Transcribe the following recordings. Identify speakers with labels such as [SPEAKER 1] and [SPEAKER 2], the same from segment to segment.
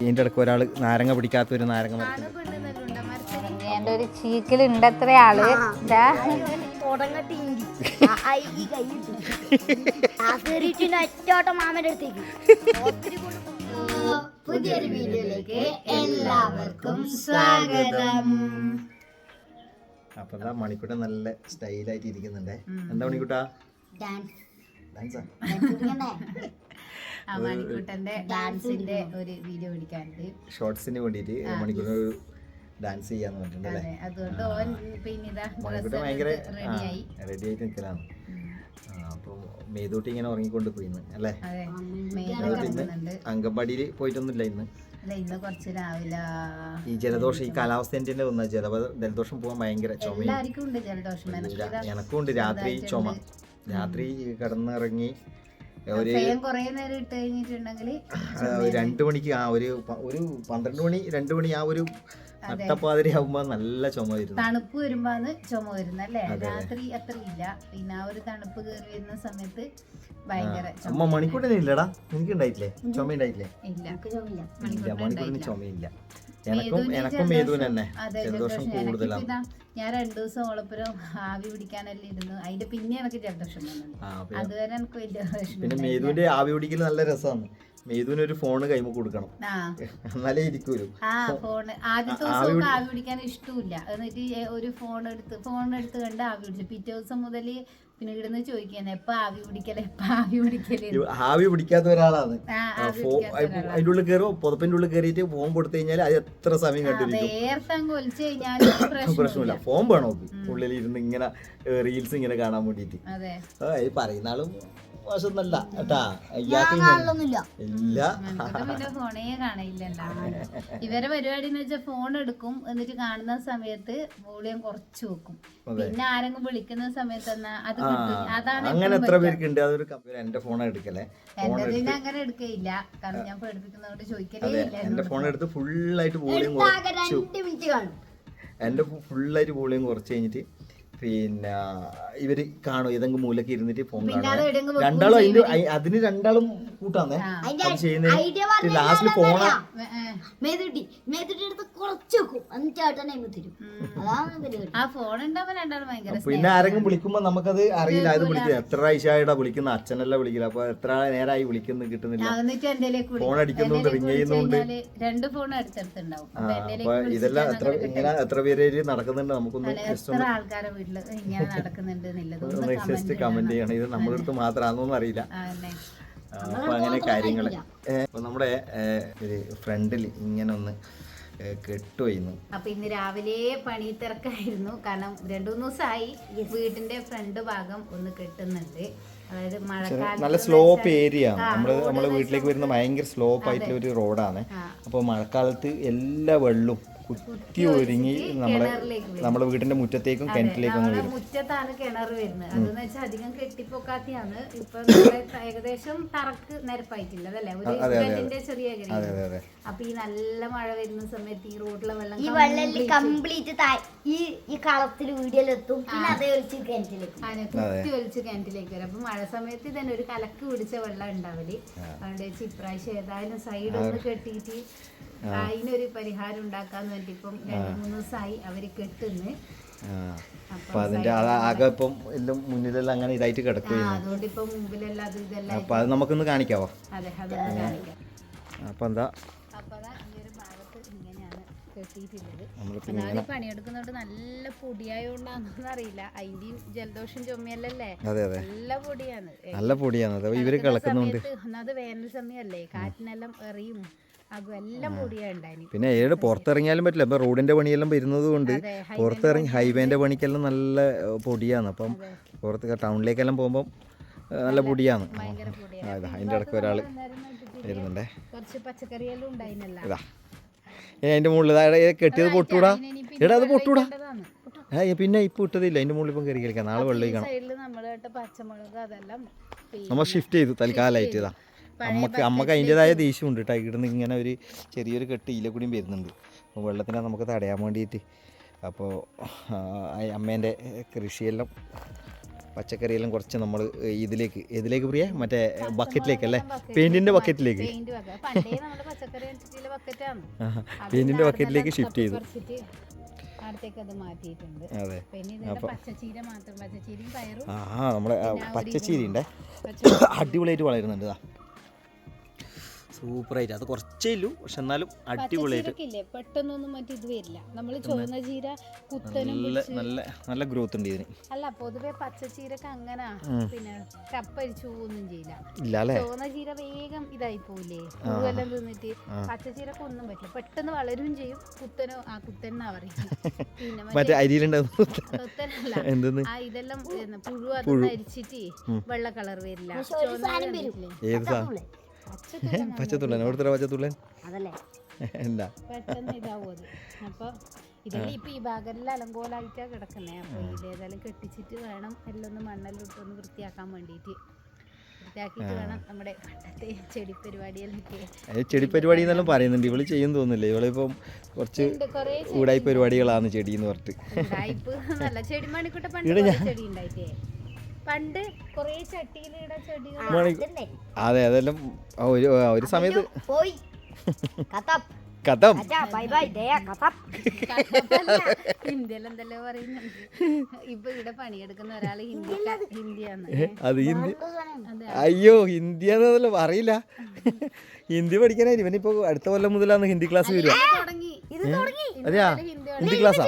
[SPEAKER 1] ഇതിന്റെ ഇടയ്ക്ക് ഒരാൾ നാരങ്ങ പിടിക്കാത്ത ഒരു നാരങ്ങ
[SPEAKER 2] ഉണ്ട്?
[SPEAKER 3] ഒരു ചീക്കിലുണ്ട് അത്ര ആൾ. ഇതാ
[SPEAKER 4] പുതിയൊരു വീഡിയോയിലേക്ക് എല്ലാവർക്കും സ്വാഗതം.
[SPEAKER 1] അപ്പോൾ എന്താ മണിക്കൂട്ട നല്ല സ്റ്റൈലായിട്ട് ഇരിക്കുന്നുണ്ടേ എന്താ മണിക്കൂട്ടാ?
[SPEAKER 4] ഡാൻസ്.
[SPEAKER 1] ഡാൻസാ?
[SPEAKER 2] മണിക്കൂട്ടന്റെ ഡാൻസിന്റെ ഒരു വീഡിയോ പിടിക്കാനുണ്ട്
[SPEAKER 1] ഷോർട്സിന് വേണ്ടിയിട്ട് മണിക്കൂർ ഡാൻസ് ചെയ്യാന്ന് പറഞ്ഞിട്ടുണ്ടല്ലേ
[SPEAKER 2] അതെ അതുകൊണ്ട് ഓൻ പിന്നെ
[SPEAKER 1] ഭയങ്കര റെഡി ആയിട്ട് നിൽക്കലാണ് അപ്പോൾ മേതൂട്ടി ഇങ്ങനെ ഉറങ്ങിക്കൊണ്ട് പോയിന്ന് അല്ലേ?
[SPEAKER 2] അതെ
[SPEAKER 1] അത്
[SPEAKER 2] മെയിലൊക്കെ
[SPEAKER 1] പിന്നെ അംഗൻവാടിയിൽ പോയിട്ടൊന്നുമില്ല ഇന്ന്.
[SPEAKER 2] അല്ല ഇന്ന് കുറച്ച് രാവിലെ
[SPEAKER 1] ഈ ജലദോഷം ഈ കാലാവസ്ഥ ഒന്ന് ജല ജലദോഷം പോകാൻ ഭയങ്കര ചുമ
[SPEAKER 2] എല്ലാവർക്കും ഉണ്ട് ജലദോഷം. എനിക്ക്
[SPEAKER 1] രാ- എനക്കും ഉണ്ട്. രാത്രി ചുമ. രാത്രി കിടന്നിറങ്ങി ഒരു രണ്ട് മണിക്ക് ആ ഒരു ഒരു പന്ത്രണ്ട് മണി രണ്ട് മണി ആ ഒരു നട്ടപ്പാതിരി ആവുമ്പോ നല്ല ചുമ വരുന്നു.
[SPEAKER 2] തണുപ്പ് വരുമ്പോന്ന് ചുമ വരുന്നല്ലേ രാത്രി അത്ര ഇല്ല പിന്നെ ആ ഒരു തണുപ്പ് കയറി വരുന്ന സമയത്ത് ഭയങ്കര ചുമ
[SPEAKER 1] അമ്മ മണിക്കൂട്ടനെ ഇല്ലടാ. എനിക്ക് ഉണ്ടായിട്ടില്ലേ ചുമ ഉണ്ടായിട്ടില്ലേ
[SPEAKER 2] ഇല്ല.
[SPEAKER 1] ഇല്ല ചുമയില്ല. എനക്കും എനക്കും മേതുവിന് തന്നെ. ജലദോഷം കൂടുതലാണ്.
[SPEAKER 2] ഞാൻ രണ്ടു ദിവസം ഓളപ്പുരം ആവി പിടിക്കാനെല്ലാം ഇരുന്നു. അതിന്റെ പിന്നെ എനിക്ക് ജലദോഷം അതുവരെ എനിക്ക് വലിയ
[SPEAKER 1] പിന്നെ മേതുവിന്റെ ആവി പിടിക്കൽ നല്ല രസമാണ് മേതുവിന് ഒരു ഫോണ് കൈമ കൊടുക്കണം. എന്നാലേ ഇരിക്കൂലു
[SPEAKER 2] ഫോൺ ആദ്യത്തെ ദിവസം ആവി പിടിക്കാൻ ഇഷ്ടമില്ല എന്നിട്ട് ഒരു ഫോൺ എടുത്ത് ഫോൺ എടുത്ത് കണ്ട് ആവി പിടിച്ചു. പിറ്റേ ദിവസം മുതൽ പിന്നെ ചോദിക്കുന്നത് എപ്പ ആവി പിടിക്കൽ? എപ്പ ആവി
[SPEAKER 1] പിടിക്കൽ? ആവി പിടിക്കാത്ത ഒരാളാണ്. അതിന്റെ ഉള്ളിൽ കയറും പുതപ്പിന്റെ ഉള്ളിൽ കയറിയിട്ട് ഫോം കൊടുത്തു കഴിഞ്ഞാൽ അത് എത്ര സമയം കണ്ടിരിക്കും.
[SPEAKER 2] പ്രശ്നമില്ല
[SPEAKER 1] ഫോം വേണോ? ഉള്ളിൽ ഇരുന്ന് ഇങ്ങനെ റീൽസ് ഇങ്ങനെ കാണാൻ വേണ്ടിയിട്ട്. പറയുന്ന ആളും മോശമൊന്നല്ല കേട്ടാ. ഇല്ല.
[SPEAKER 2] ഫോണേ കാണില്ലല്ലോ ഇവരെ പരിപാടി എന്ന് വെച്ചാൽ ഫോൺ എടുക്കും. എന്നിട്ട് കാണുന്ന സമയത്ത് വോളിയം കുറച്ച് വെക്കും. പിന്നെ ആരെങ്കിലും വിളിക്കുന്ന സമയത്ത് അത് അതാണ്
[SPEAKER 1] അങ്ങനെ എത്ര പേർക്ക് ഉണ്ട് അതൊരു എന്റെ ഫോൺ എടുക്കലേ
[SPEAKER 2] എന്റെ അങ്ങനെ എടുക്കയില്ല. കാരണം ഞാൻ പേടിപ്പിക്കുന്നതുകൊണ്ട് ചോദിക്കലേ ഇല്ല
[SPEAKER 1] എന്റെ ഫോൺ എടുത്ത് ഫുള്ളായിട്ട് വോളിയം കുറച്ച്. എന്റെ ഫുള്ളായിട്ട് വോളിയം കുറച്ച് കഴിഞ്ഞിട്ട് പിന്നെ ഇവർ കാണും ഏതെങ്കിലും മൂലക്ക് ഇരുന്നിട്ട് ഫോൺ കാണും. രണ്ടാളും അതിന് അതിന് രണ്ടാളും കൂട്ടാന്നേ. അത്
[SPEAKER 4] ചെയ്യുന്നത്
[SPEAKER 1] ലാസ്റ്റ്
[SPEAKER 2] ഏ.
[SPEAKER 4] മേതുട്ടി. മേതുട്ടി എടുത്ത് കുറച്ച് വെക്കും. എന്നിട്ട് ചേട്ടൻ അയിമ തരും അതാണ് പരിപാടി
[SPEAKER 2] ആ ഫോൺ ഉണ്ടാവുമ്പോ രണ്ടാളും ഭയങ്കര
[SPEAKER 1] പിന്നെ ആരെങ്കിലും വിളിക്കുമ്പോ നമുക്കത് അറിയില്ല. അത് വിളിക്ക എത്ര ആഴ്ചയായിട്ടാ വിളിക്കുന്ന? അച്ഛനല്ല വിളിക്കില്ല അപ്പൊ എത്ര നേരമായി വിളിക്കുന്നു കിട്ടുന്നില്ല. ഫോൺ അടിക്കുന്നുണ്ട്
[SPEAKER 2] റിംഗ്
[SPEAKER 1] റിങ് ചെയ്യുന്നുണ്ട്.
[SPEAKER 2] രണ്ട് ഫോൺ അടുത്തടുത്തുണ്ടാവും. അപ്പൊ
[SPEAKER 1] ഇതെല്ലാം എത്ര ഇങ്ങനെ എത്ര പേര് നടക്കുന്നുണ്ട് നമുക്കൊന്ന്
[SPEAKER 2] എത്ര ആൾക്കാരെ വീട്ടിൽ ഇങ്ങനെ നടക്കുന്നുണ്ട്
[SPEAKER 1] ജസ്റ്റ് കമന്റ് ചെയ്യണം. ഇത് നമ്മുടെ അടുത്ത് മാത്രമാണെന്നൊന്നും അറിയില്ല. അപ്പൊ അങ്ങനെ കാര്യങ്ങൾ അപ്പൊ നമ്മുടെ ഒരു ഫ്രണ്ടിൽ ഇങ്ങനെ ഒന്ന് ഏ, കെട്ടുപോയിന്ന്
[SPEAKER 2] അപ്പൊ ഇന്ന് രാവിലെ പണി തിരക്കായിരുന്നു കാരണം രണ്ടു മൂന്ന് ദിവസമായി വീട്ടിന്റെ ഫ്രണ്ട് ഭാഗം ഒന്ന് കെട്ടുന്നുണ്ട്. അതായത് മഴക്കാലം
[SPEAKER 1] നല്ല സ്ലോപ്പ് ഏരിയ ആണ്. നമ്മൾ നമ്മളെ വീട്ടിലേക്ക് വരുന്ന ഭയങ്കര സ്ലോപ്പ് ആയിട്ടുള്ള ഒരു റോഡാണ് അപ്പോൾ മഴക്കാലത്ത് എല്ലാ വെള്ളവും കുത്തി ഒരുങ്ങി
[SPEAKER 2] നമ്മുടെ നമ്മുടെ
[SPEAKER 1] നമ്മളെ വീടിന്റെ മുറ്റത്തേക്കും കിണറ്റിലേക്കും വരും.
[SPEAKER 2] മുറ്റത്താണ് കിണർ വരുന്നത്. അതെന്ന് വെച്ചാൽ അധികം കെട്ടിപ്പൊക്കാത്തിയാണ്. ഇപ്പൊ ഏകദേശം തറക്ക് നിരപ്പായിട്ടില്ല അതല്ലേ ഒരു ചെറിയ
[SPEAKER 1] അതെ അതെ അതെ.
[SPEAKER 2] അപ്പൊ ഈ നല്ല മഴ വരുന്ന സമയത്ത് ഈ റോഡിലെ വെള്ളം
[SPEAKER 4] ഈ വെള്ളം കംപ്ലീറ്റ് ഈ ഈ കളത്തിൽ വീടിലെത്തും. പിന്നെ അതേ ഒഴിച്ച് കിണറ്റിലേക്ക്
[SPEAKER 2] അതിനെ കുത്തി ഒലിച്ച് കിണറ്റിലേക്ക് വരും. അപ്പൊ മഴ സമയത്ത് തന്നെ ഒരു കലക്ക് പിടിച്ച വെള്ളം ഉണ്ടാവൽ. അതുകൊണ്ട് വെച്ച് ഇപ്രാവശ്യം ഏതായാലും സൈഡ് ഒന്ന് കെട്ടിയിട്ട് അതിനൊരു പരിഹാരം ഉണ്ടാക്കാന്ന് വേണ്ടി ഇപ്പം രണ്ട് മൂന്ന് ദിവസമായി അവർ കെട്ടുന്ന്.
[SPEAKER 1] അപ്പൊ അതിന്റെ ആകെ ഇപ്പം എല്ലാം മുന്നിലെല്ലാം അങ്ങനെ ഇതായിട്ട്
[SPEAKER 2] ആ,
[SPEAKER 1] കിടക്കുകയാണ്
[SPEAKER 2] അതുകൊണ്ട് ഇപ്പൊ മുമ്പിലെല്ലാം അത് ഇതെല്ലാം
[SPEAKER 1] അപ്പൊ അത് നമുക്കൊന്ന് കാണിക്കാവോ?
[SPEAKER 2] അതെ അതൊന്ന് കാണിക്കാം.
[SPEAKER 1] അപ്പൊ എന്താ?
[SPEAKER 2] അപ്പൊ അതാ ഈ ഒരു ഭാഗത്ത് ഇങ്ങനെയാണ് കെട്ടിയിട്ടുള്ളത്.
[SPEAKER 1] നമ്മളിപ്പോ
[SPEAKER 2] അപ്പൊ ഞാൻ പണിയെടുക്കുന്നതുകൊണ്ട് നല്ല പൊടിയായോണ്ടാണെന്ന് അറിയില്ല അതിന്റെയും ജലദോഷം ചുമയല്ലേ
[SPEAKER 1] അതെ അതെ.
[SPEAKER 2] നല്ല പൊടിയാണ്.
[SPEAKER 1] നല്ല പൊടിയാണ്. ഇവർ കിളക്കുന്നുണ്ട്
[SPEAKER 2] അത് ഒന്നാമത് വേനൽ സമയല്ലേ? കാറ്റിനെല്ലാം എറിയും.
[SPEAKER 1] പിന്നെ ഏഴ് പുറത്തിറങ്ങിയാലും പറ്റില്ല. ഇപ്പൊ റോഡിന്റെ പണിയെല്ലാം വരുന്നത് കൊണ്ട് പുറത്തിറങ്ങി ഹൈവേന്റെ പണിക്കെല്ലാം നല്ല പൊടിയാണ്. അപ്പം പുറത്ത് ടൗണിലേക്കെല്ലാം പോകുമ്പം നല്ല പൊടിയാണ്. അതിന്റെ അതിന്റെ ഇടയ്ക്ക് ഒരാൾ വരുന്നുണ്ടേ. ഇതാ. ഇനി അതിന്റെ മുകളിൽ കെട്ടിയത് പൊട്ടൂടാ. എടാ അത് പൊട്ടൂടാ. പിന്നെ ഇപ്പൊ ഇട്ടതില്ല. അതിന്റെ മുകളിൽ ഇപ്പം കയറി കളിക്കാം നാളെ വെള്ളം നമ്മൾ ഷിഫ്റ്റ് ചെയ്തു തൽക്കാലമായിട്ട് ഇതാ. അമ്മയ്ക്ക് അമ്മയ്ക്ക് അതിന്റെതായ ദേഷ്യമുണ്ട് കേട്ടോ ഇവിടുന്ന് ഇങ്ങനെ ഒരു ചെറിയൊരു കെട്ട് ഇല കൂടിയും വരുന്നുണ്ട്. അപ്പോൾ വെള്ളത്തിനെ നമുക്ക് തടയാൻ വേണ്ടിയിട്ട്. അപ്പോൾ അമ്മേന്റെ കൃഷിയെല്ലാം പച്ചക്കറിയെല്ലാം കുറച്ച് നമ്മൾ ഇതിലേക്ക് ഇതിലേക്ക് പ്രിയ? മറ്റേ ബക്കറ്റിലേക്ക് അല്ലേ പെയിന്റിന്റെ ബക്കറ്റിലേക്ക്
[SPEAKER 2] പെയിന്റിന്റെ
[SPEAKER 1] പെയിന്റിന്റെ ബക്കറ്റിലേക്ക് ഷിഫ്റ്റ് ചെയ്തു.
[SPEAKER 2] അതെ പച്ചച്ചീര
[SPEAKER 1] ആ നമ്മുടെ ആ, അടിപൊളിയായിട്ട് വളരുന്നുണ്ട് സൂപ്പറായിട്ട്. അത് കുറച്ചേ ഇല്ലൂ പക്ഷെ എന്നാലും അടിപൊളിയായിട്ട്.
[SPEAKER 2] പെട്ടെന്നൊന്നും മറ്റേ ഇത് വരില്ല. നമ്മൾ ചുവന്ന ചീര കുത്തനും
[SPEAKER 1] നല്ല നല്ല ഗ്രോത്ത് ഉണ്ട് ഇതിന്.
[SPEAKER 2] അല്ല പൊതുവെ പച്ചച്ചീരക്ക് അങ്ങനെ. പിന്നെ കപ്പരിച്ചു ഒന്നും ചെയ്യില്ല. ചുവന്ന ചീര വേഗം ഇതായി പോയില്ലേ പൂവെല്ലാം തിന്നിട്ട് പച്ചച്ചീരക്ക് ഒന്നും പറ്റില്ല. പെട്ടെന്ന് വളരും ചെയ്യും. കുത്തനോ ആ കുത്തന്നാ പറയും പിന്നെ മറ്റേ
[SPEAKER 1] അരിയിലുണ്ടാവും
[SPEAKER 2] കുത്തനല്ല
[SPEAKER 1] എന്തെന്ന്?
[SPEAKER 2] ആ ഇതെല്ലാം പുഴു അത് അരിച്ചിട്ട് വെള്ള കളർ വരില്ല?
[SPEAKER 1] ഏത്
[SPEAKER 2] പച്ചത്തുള്ളൻ
[SPEAKER 1] ഓരോരുത്തരെ പച്ചത്തുള്ളൻ.
[SPEAKER 4] അതല്ലേ?
[SPEAKER 1] എന്താ?
[SPEAKER 2] പെട്ടെന്ന് ഇതാവും അത്. അപ്പൊ ഇതെല്ലാം ഈ ഭാഗമെല്ലാം അലങ്കോലായിട്ടാ കിടക്കുന്നേ. അപ്പൊ ഇതേതായാലും കെട്ടിച്ചിട്ട് വേണം എല്ലാം ഒന്ന് മണ്ണെല്ലാം ഇട്ടൊന്ന് വൃത്തിയാക്കാൻ വേണ്ടിയിട്ട് ചെടി
[SPEAKER 1] പരിപാടി എന്നെല്ലാം പറയുന്നുണ്ട്. ഇവൾ ചെയ്യും തോന്നില്ല ഇവളിപ്പം കുറച്ച് ഊടായി പരിപാടികളാണ് ചെടി എന്ന് പറഞ്ഞിട്ട്.
[SPEAKER 2] പണ്ട് കുറേ ചട്ടിയിലിട ചെടികൾ
[SPEAKER 1] അതെ അതെല്ലാം ഒരു ഒരു സമയത്ത്
[SPEAKER 4] പോയി.
[SPEAKER 1] കഥം.
[SPEAKER 4] അച്ഛാ ബൈ ബൈ ദയാ കത്തപ്പ്
[SPEAKER 2] ഹിന്ദിയിൽ എന്തെല്ലോ പറയുന്നുണ്ട്. ഇപ്പൊ ഇവിടെ പണിയെടുക്കുന്ന ഒരാൾ ഹിന്ദി ഹിന്ദിയാണ്
[SPEAKER 1] അത് ഹിന്ദി അയ്യോ ഹിന്ദി എന്നതല്ലോ അറിയില്ല. ഹിന്ദി പഠിക്കാനായി. ഇവനിപ്പോ അടുത്ത കൊല്ലം മുതലാണ് ഹിന്ദി ക്ലാസ് വരിക.
[SPEAKER 2] തുടങ്ങി.
[SPEAKER 4] ഇത് തുടങ്ങി.
[SPEAKER 1] അതെയാ?
[SPEAKER 2] ഹിന്ദി
[SPEAKER 1] ഹിന്ദി ക്ലാസ്സാ?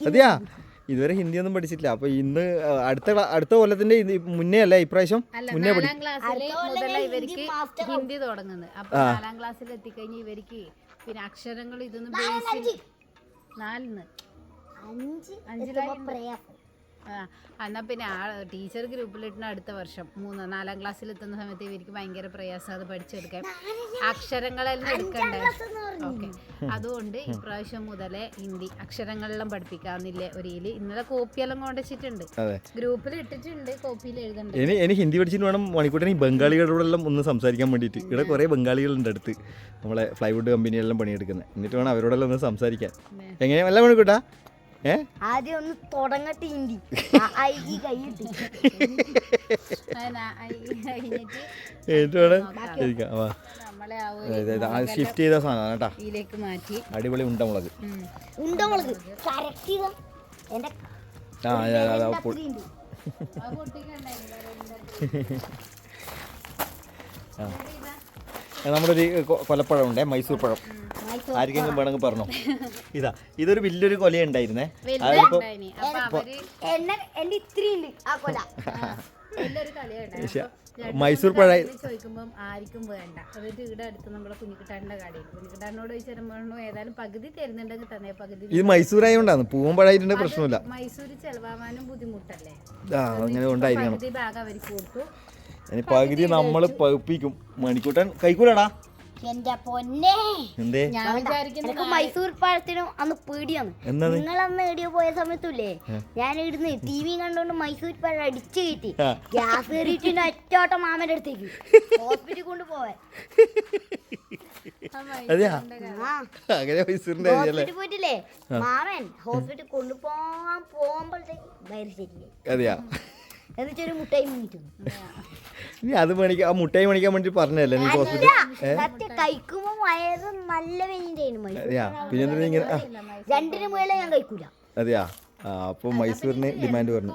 [SPEAKER 1] അതെയാ? ഇതുവരെ ഹിന്ദി ഒന്നും പഠിച്ചിട്ടില്ല. അപ്പൊ ഇന്ന് അടുത്ത അടുത്ത കൊല്ലത്തിന്റെ മുന്നേ അല്ലേ ഇപ്രാവശ്യം? മുന്നേ
[SPEAKER 2] ഇവർക്ക് ഹിന്ദി തുടങ്ങുന്നത്. അപ്പൊ നാലാം ക്ലാസ്സിൽ എത്തിക്കഴിഞ്ഞ് ഇവർക്ക് പിന്നെ അക്ഷരങ്ങൾ ഇതൊന്നും നാലിന്ന്.
[SPEAKER 4] അഞ്ച്.
[SPEAKER 2] അഞ്ചിലായി
[SPEAKER 4] എത്തുമ്പോ പ്രയാസം
[SPEAKER 2] ആ എന്നാ പിന്നെ ആ ടീച്ചർ ഗ്രൂപ്പിലിട്ടുന്ന അടുത്ത വർഷം മൂന്ന് നാലാം ക്ലാസ്സിൽ എത്തുന്ന സമയത്ത് ഇവർക്ക് ഭയങ്കര പ്രയാസം അത് പഠിച്ചെടുക്കാൻ. അക്ഷരങ്ങളെല്ലാം എടുക്കണ്ടേ? ഓക്കെ. അതുകൊണ്ട് ഇപ്രാവശ്യം മുതലേ ഹിന്ദി അക്ഷരങ്ങളെല്ലാം പഠിപ്പിക്കാന്നില്ലേ ഒരു ഇതിൽ ഇന്നലെ കോപ്പിയെല്ലാം കൊണ്ടുവച്ചിട്ടുണ്ട് ഗ്രൂപ്പിൽ ഇട്ടിട്ടുണ്ട് കോപ്പിയിൽ എഴുതണ്ട്.
[SPEAKER 1] ഇനി ഹിന്ദി പഠിച്ചിട്ട് വേണം മണിക്കൂട്ടി ബംഗാളികളോടെല്ലാം ഒന്ന് സംസാരിക്കാൻ വേണ്ടിയിട്ട്. ഇവിടെ കുറേ ബംഗാളികളുണ്ട് അടുത്ത്. നമ്മളെ ഫ്ലൈവുഡ് കമ്പനിയെല്ലാം പണിയെടുക്കുന്നത് എന്നിട്ട് വേണം അവരോടെല്ലാം ഒന്ന് സംസാരിക്കാൻ. എങ്ങനെയാ? വല്ല മണിക്കൂട്ടാ?
[SPEAKER 4] ആദ്യം ഒന്ന് തുടങ്ങട്ടെ
[SPEAKER 1] ഇന്ത്യ ഷിഫ്റ്റ് ചെയ്ത സാധനമാണ് കേട്ടാ.
[SPEAKER 2] ഇതിലേക്ക് മാറ്റി.
[SPEAKER 1] അടിപൊളി ഉണ്ടമുളക്.
[SPEAKER 4] ഉണ്ടമുളക്.
[SPEAKER 1] ആ ആ, നമ്മുടെ ഒരു കൊലപ്പഴം ഉണ്ടേ മൈസൂർ പഴം. ആർക്കെങ്കിലും വേണമെങ്കിൽ പറഞ്ഞു. ഇതാ ഇതൊരു വലിയൊരു കൊല. ഉണ്ടായിരുന്നേ മൈസൂർ പഴ
[SPEAKER 2] ചോദിക്കുമ്പോൾ ആർക്കും വേണ്ട. അവരുടെ ഇവിടെ അടുത്ത് നമ്മളെ കുഞ്ഞിക്കിട്ടാടിന്റെ കടയിൽ കുഞ്ഞിക്കിട്ടാടിനോട് ചോദിച്ചാൽ ഏതായാലും പകുതി തരുന്നുണ്ടെങ്കിൽ തന്നെ പകുതി
[SPEAKER 1] ഇത് മൈസൂർ ആയതുകൊണ്ടാണ് പൂവൻ പഴമായിട്ടുണ്ടെ പ്രശ്നമില്ല.
[SPEAKER 2] മൈസൂർ ചെലവാനും ബുദ്ധിമുട്ടല്ലേ?
[SPEAKER 1] അങ്ങനെ ഉണ്ടായിരിക്കണം
[SPEAKER 2] പകുതി ഭാഗം അവർക്ക് കൊടുത്തു.
[SPEAKER 1] ഇനി പകുതി നമ്മൾ പഴുപ്പിക്കും മണിക്കൂട്ടൻ കഴിക്കൂലടാ
[SPEAKER 4] എന്റെ പൊന്നെ.
[SPEAKER 1] എന്തേ?
[SPEAKER 2] ഞാൻ
[SPEAKER 4] എനിക്ക് മൈസൂർ പഴത്തിനും അന്ന് പേടിയാണ്.
[SPEAKER 1] എന്നാണ്
[SPEAKER 4] നിങ്ങൾ അന്ന് എടിയോ പോയ സമയത്തല്ലേ? ഞാൻ ഇടുന്ന് ടി വി കണ്ടോണ്ട് മൈസൂർ പഴം അടിച്ചു കയറ്റി.
[SPEAKER 1] ആ.
[SPEAKER 4] ഗ്യാസ് കയറിയിട്ട് ഒറ്റോട്ടം മാമന്റെ അടുത്തേക്ക്. ഹോസ്പിറ്റലിൽ കൊണ്ടുപോവാൻ
[SPEAKER 1] അതെയാ?
[SPEAKER 4] ആ.
[SPEAKER 1] അങ്ങനെ മൈസൂരിന്റെ അല്ലേ?
[SPEAKER 4] ഹോസ്പിറ്റലിൽ പോയിട്ടില്ലേ? മാമൻ ഹോസ്പിറ്റലിൽ കൊണ്ടുപോകാൻ പോകുമ്പോഴത്തേക്ക് വയറ് ശരിയായി
[SPEAKER 1] അതെയാ?
[SPEAKER 4] എന്നിട്ടൊരു മുട്ടായി മുങ്ങിട്ടു
[SPEAKER 1] ഇനി അത് മേടിക്കാൻ ആ മുട്ടായി മേടിക്കാൻ വേണ്ടി പറഞ്ഞല്ലേ നീ ഹോസ്പിറ്റൽ
[SPEAKER 4] കഴിക്കുമ്പോ വയറ് നല്ല
[SPEAKER 1] പിന്നെ എന്തിനാ ഇങ്ങനെ
[SPEAKER 4] രണ്ടിന് മുകളിൽ ഞാൻ കഴിക്കൂല.
[SPEAKER 1] അതെയാ? ആ അപ്പോൾ മൈസൂരിന് ഡിമാൻഡ് പറഞ്ഞു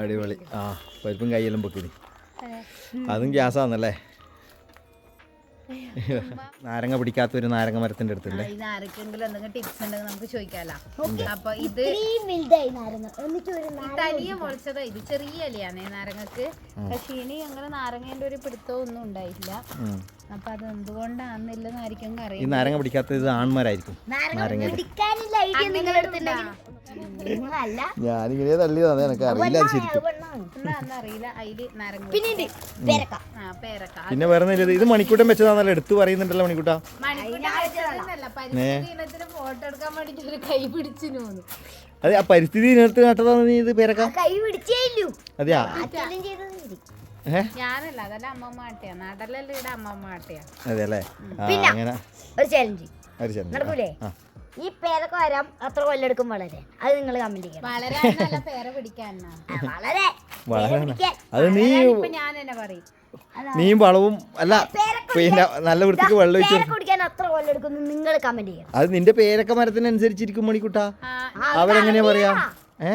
[SPEAKER 1] അടിപൊളി. ആ പരിപ്പും കൈയെല്ലാം പൊക്കിനി അതും ഗ്യാസാന്നല്ലേ? നാരങ്ങ പിടിക്കാത്ത ഒരു നാരങ്ങ മരത്തിന്റെ അടുത്തുണ്ട്.
[SPEAKER 2] ഇതിന് ആർക്കെങ്കിലും എന്തെങ്കിലും ടിപ്സ് ഉണ്ടെങ്കിൽ നമുക്ക് ചോദിക്കാലോ. അപ്പൊ ഇത് മുളച്ചതാ. ചെറിയ ഇലയാണ് നാരങ്ങക്ക്. പക്ഷേ ഇനി അങ്ങനെ നാരങ്ങേന്റെ ഒരു പിടുത്തവും ഒന്നും ഉണ്ടായില്ല. അപ്പൊ അത് എന്തുകൊണ്ടാണെന്നില്ലെന്ന് ആയിരിക്കും
[SPEAKER 1] ഈ നാരങ്ങ പിടിക്കാത്തത് ഇത് ആൺമാരായിരിക്കും.
[SPEAKER 4] നാരങ്ങ
[SPEAKER 1] ഞാനിങ്ങനെ തള്ളിയതാണ് എനിക്ക് അറിയില്ല ശരിക്കും.
[SPEAKER 4] പെണ്ണാണ്
[SPEAKER 2] എന്താണെന്ന് അറിയില്ല അതിൽ നാരങ്ങ
[SPEAKER 4] പിന്നീട് പേരക്ക.
[SPEAKER 2] ആ പേരക്ക.
[SPEAKER 1] പിന്നെ വേറെ ഇത് മണിക്കൂട്ടം വെച്ചതാണല്ലോ എടുത്തു പറയുന്നുണ്ടല്ലോ മണിക്കൂട്ടാ. അതെ ആ പരിസ്ഥിതി നട്ടതാണ് നീ ഇത് പേരക്ക?
[SPEAKER 4] കൈ പിടിച്ചേ
[SPEAKER 1] അതെയാ?
[SPEAKER 2] ഞാനല്ല അതല്ല അമ്മമ്മ ആട്ടിയാ. നടലല്ല ഇവിടെ അമ്മമ്മ ആട്ടിയാ.
[SPEAKER 1] അതെ അല്ലേ അങ്ങനെ.
[SPEAKER 4] ഒരു ചലഞ്ച്
[SPEAKER 1] ഒരു ചലഞ്ച്
[SPEAKER 4] നടക്കൂലേ? ഈ പേരൊക്കെ വരാം അത്ര കൊല്ലെടുക്കും വളരെ. അത് നിങ്ങൾ കമന്റ് ചെയ്യണം.
[SPEAKER 5] നല്ല പേരെ പിടിക്കാനാ.
[SPEAKER 4] ആ, വളരെ.
[SPEAKER 1] വളരാനാ അത് നീ
[SPEAKER 5] ഇപ്പൊ ഞാൻ തന്നെ പറയും.
[SPEAKER 1] നീയും വളവും അല്ല പിന്നെ നല്ല വൃത്തിക്ക് വെള്ളം ഒഴിച്ചു
[SPEAKER 4] പേരൊക്കെ കുടിക്കാൻ അത്ര കൊല്ലെടുക്കും നിങ്ങൾ കമന്റ് ചെയ്യണം.
[SPEAKER 1] അത് നിന്റെ പേരൊക്കെ മരത്തിനനുസരിച്ചിരിക്കും മണിക്കുട്ടാ. അവരെങ്ങനെയാ പറയാ? ഏ?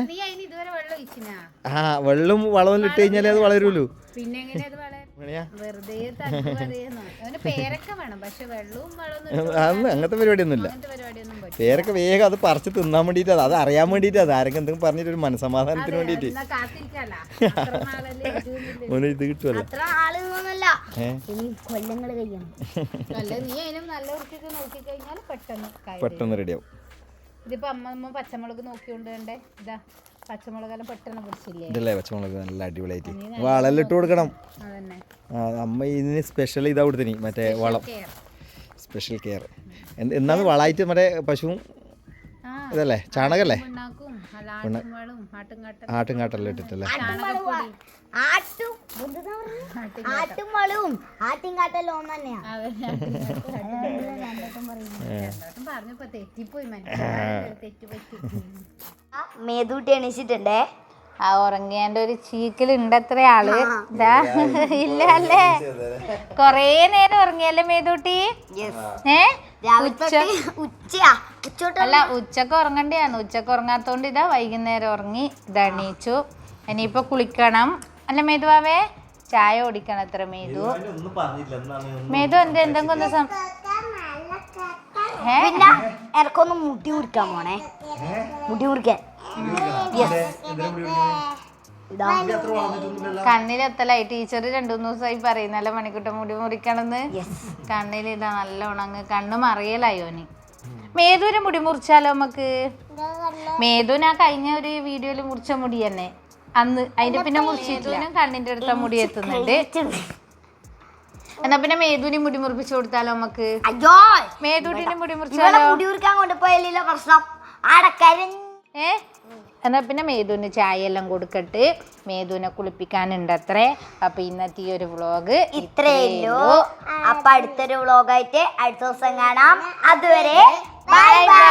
[SPEAKER 1] ആ വെള്ളം വളവും ഇട്ട് കഴിഞ്ഞാലേ അത് വളരുള്ളൂ.
[SPEAKER 5] പിന്നെ
[SPEAKER 1] അങ്ങനത്തെ പരിപാടിയൊന്നുമില്ല. പേരൊക്കെ വേഗം അത് പറിച്ച് തിന്നാൻ വേണ്ടിട്ട് അത് അറിയാൻ വേണ്ടിട്ട് അത് ആരെങ്കിലും എന്തെങ്കിലും പറഞ്ഞിട്ട് ഒരു മനസമാധാനത്തിന് വേണ്ടിട്ട് ഇത് കിട്ടുമല്ലോ
[SPEAKER 5] പെട്ടെന്ന്
[SPEAKER 1] റെഡിയാവും
[SPEAKER 5] ഇതിപ്പോ അമ്മ പച്ചമുളക് നോക്കിക്കൊണ്ട് കണ്ടേ ഇതാ. പച്ചമുളകെല്ലാം പെട്ടെന്ന് പിടിച്ചില്ലേ?
[SPEAKER 1] ഇതല്ലേ പച്ചമുളക് നല്ല അടിപൊളിയായിട്ട്. ഇട്ട് കൊടുക്കണം. അമ്മ ഇതിന് സ്പെഷ്യൽ ഇതാ കൊടുത്തിനി മറ്റേ വളം. സ്പെഷ്യൽ കെയർ എന്നാണ് വളമായിട്ട് മറ്റേ പശുവും ഇതല്ലേ ചാണകല്ലേ?
[SPEAKER 5] ഉണ്ടാക്കും അല്ല ആട്ടും വളവും ആട്ടും കാട്ടും.
[SPEAKER 1] ആട്ടും കാട്ടെല്ലാം ഇട്ടിട്ടല്ലേ
[SPEAKER 4] ഒന്ന്
[SPEAKER 5] പറഞ്ഞപ്പോ തെറ്റിപ്പോയി
[SPEAKER 4] മേതൂട്ടി എണീച്ചിട്ടുണ്ടേ?
[SPEAKER 2] ആ ഉറങ്ങേണ്ട ഒരു ചീക്കലുണ്ട് അത്ര ആൾ ഇതാ ഇല്ല അല്ലേ കൊറേ നേരം ഉറങ്ങിയല്ലേ മേതൂട്ടി? ഏ? അല്ല ഉച്ചയ്ക്ക് ഉറങ്ങണ്ടിയാണ് ഉച്ചയ്ക്ക് ഉറങ്ങാത്തോണ്ട് ഇതാ വൈകുന്നേരം ഉറങ്ങി ഇതണീച്ചു ഇനിയിപ്പൊ കുളിക്കണം. അല്ല മേതുവാവേ ചായ ഓടിക്കണം അത്ര മേതു? മേതു എന്ത് എന്തെങ്കിലും ഒന്ന്
[SPEAKER 4] പിന്നെ എനക്കൊന്ന് മുടി കുറിക്കാൻ പോണേ. മുടി ഉരിക്കാൻ ഇതാ
[SPEAKER 2] കണ്ണിലെത്തലായി. ടീച്ചർ രണ്ടു മൂന്ന് ദിവസമായി പറയുന്നല്ല മണിക്കുട്ട മുടി മുറിക്കണമെന്ന്. കണ്ണിലിതാ ഇതാ നല്ല ഉണങ്ങ് കണ്ണ് മറിയലായോന് മേധുവിനെ മുടി മുറിച്ചാലോ നമുക്ക് മേധുവിന് ആ കഴിഞ്ഞ ഒരു വീഡിയോയിൽ മുറിച്ച മുടി തന്നെ. അന്ന് അതിന്റെ പിന്നെ മുറിച്ചിട്ടില്ല. കണ്ണിന്റെ അടുത്ത മുടി എത്തുന്നുണ്ട്. എന്നാ പിന്നെ മേധുവിനെ മുടി മുറിപ്പിച്ചു കൊടുത്താലോ നമുക്ക്
[SPEAKER 4] അയ്യോ!
[SPEAKER 2] മേതുവിന്റെ മുടി മുറിച്ചാലോ?
[SPEAKER 4] മുടി മുറിക്കാൻ കൊണ്ടുപോയല്ലോ പ്രശ്നം.
[SPEAKER 2] ഏ? എന്നാ പിന്നെ മേതുവിന് ചായ എല്ലാം കൊടുക്കട്ട് മേതുവിനെ കുളിപ്പിക്കാനുണ്ട് അത്രേ അപ്പൊ ഇന്നത്തെ ഈ ഒരു വ്ളോഗ്
[SPEAKER 4] ഇത്രയല്ലോ അപ്പൊ അടുത്തൊരു വ്ളോഗായിട്ട് അടുത്ത ദിവസം കാണാം. അതുവരെ ബൈ ബൈ